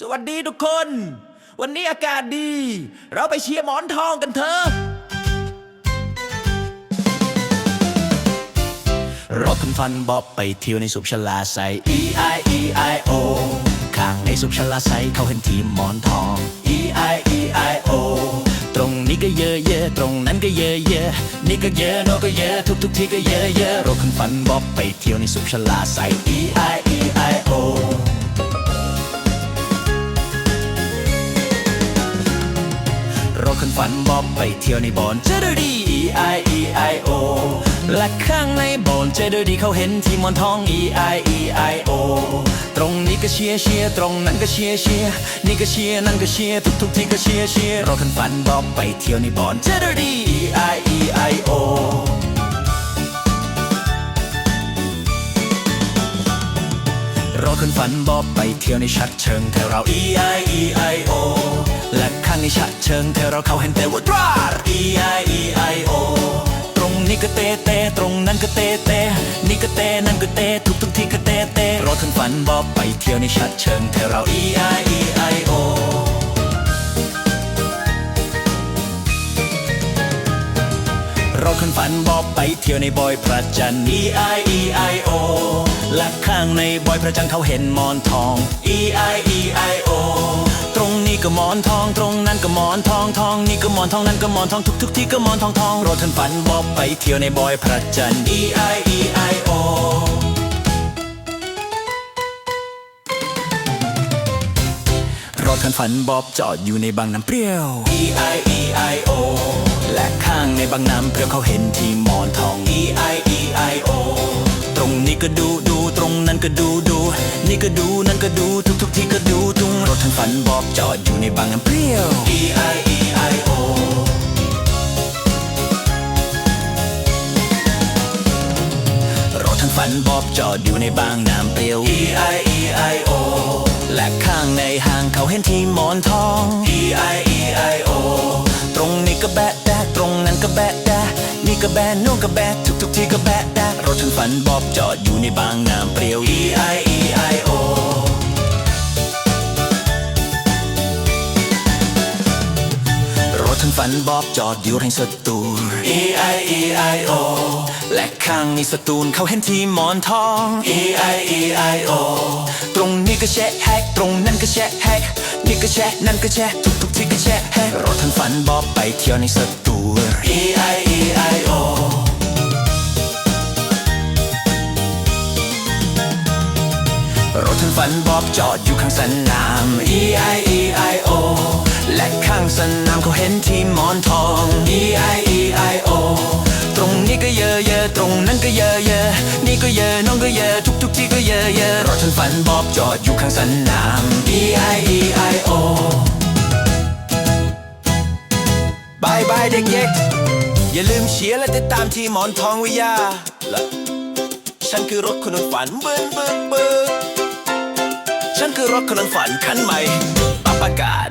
สวัสดีทุกคน วันนี้อากาศดี เราไปเชียร์หมอนทองกันเถอะรถคุณฟันบอบไปเที่ยวในสุบชลาใส E I E I O ข้างในสุบชลาใสเขาเห็นทีมหมอนทอง E I E I O ตรงนี้ก็เยอะเยอะตรงนั้นก็เยอะเยอะนี่ก็เยอะโน่นก็เยอะทุกทุกที่ก็เยอะเยอะรถคุณฟันบอบไปเที่ยวในสุบชลาใส E I E I O รถคันฝันบอบไปเที่ยวในบอนเจอดี E I E I O และข้างในบอนเจอดีเขาเห็นทีมมอนทอง E I E I O ตรงนี้ก็เชียร์เชียร์ตรงนั้นก็เชียร์เชียร์นี่ก็เชียร์นั่นก็เชียร์ทุกทุกที่ก็เชียร์เชียร์เรถคันฝันบอบไปเที่ยวในบอนเจอดี E I E I O รถขึ้นฝันบอบไปเที่ยวในชัดเชิงแถวเรา E I E I และข้างในชัดเชิงแถวเราเขาเห็นแต่ว่าตรา E I E I O ตรงนี้ก็เตเตตรงนั้นก็เตเตนี่ก็เตนั่นก็เตทุกทุกที่ก็เตเตรถขึ้นฝันบอบไปเที่ยวในชัดเชิงแถวเรา E I E I O เราขึ้นฝันบอกไปเที่ยวในบอยพระจันทร์ E I E I O และข้างในบอยพระจันทร์เขาเห็นหมอนทอง E I E I O ตรงนี้ก็หมอนทองตรงนั้นก็หมอนทองทองนี่ก็หมอนทองนั้นก็หมอนทองทุกทุกที่ก็หมอนทองทองรถขึ้นฝันบอกไปเที่ยวในบอยพระจันทร์ E I E I O รถคันฝันบอบจอดอยู่ในบางน้ำเปรี้ยว E I E I O และข้างในบางน้ำเปรี้ยวเขาเห็นที่หมอนทอง E I E I O ตรงนี้ก็ดูดูตรงนั้นก็ดูดู นี่ก็ดูนั่นก็ดูทุกทุกที่ก็ดูทุงรถคันฝันบอบจอดอยู่ในบางน้ำเปรี้ยว E I E I O รถทั้งฝันบอบจอดอยู่ในบางน้ำเปรี้ยว E I E I O และข้างในห้างเขาเห็นที่หมอนทอง E I ตรงนั้นก็แบะแดะนี่ก็แบะนู่นก็แบะทุกทุกที่ก็แบะแดะรถฉันฝันบอบจอดอยู่ในบางน้ำเปรี้ยว E I E I O รถฉันฝันบอบจอดอยู่ในสตูล E I E I O และข้างในสตูลเขาเห็นที่หมอนทอง E I E I O ตรงนี้ก็แชะแฮกตรงนั้นก็แชะแฮกนี่ก็แชะนั่นก็แชะทุกทุกๆที่ก็แชะแฮกรถทั้งฝันบอบไปเที่ยวในสตูล E I E I O รถทั้งฝันบอบจอดอยู่ข้างสนาม E I E I O และข้างสนามเขาเห็นทีมหมอนทอง E I E I ตรงนั้นก็เยอะเยอะนี่ก็เยอะน้องก็เยอะทุกทุกที่ก็เยอะเยอะรถทั้งฝันบอบจอดอยู่ข้างสนาม E I E I O บายบายเด็กเย็กอย่าลืมเชียร์และติดตามทีมหมอนทองวิทยา และฉันคือรถคนฝันเบิ้นเบิ้นเบิ้นฉันคือรถคนฝันคันใหม่ปรับอากาศ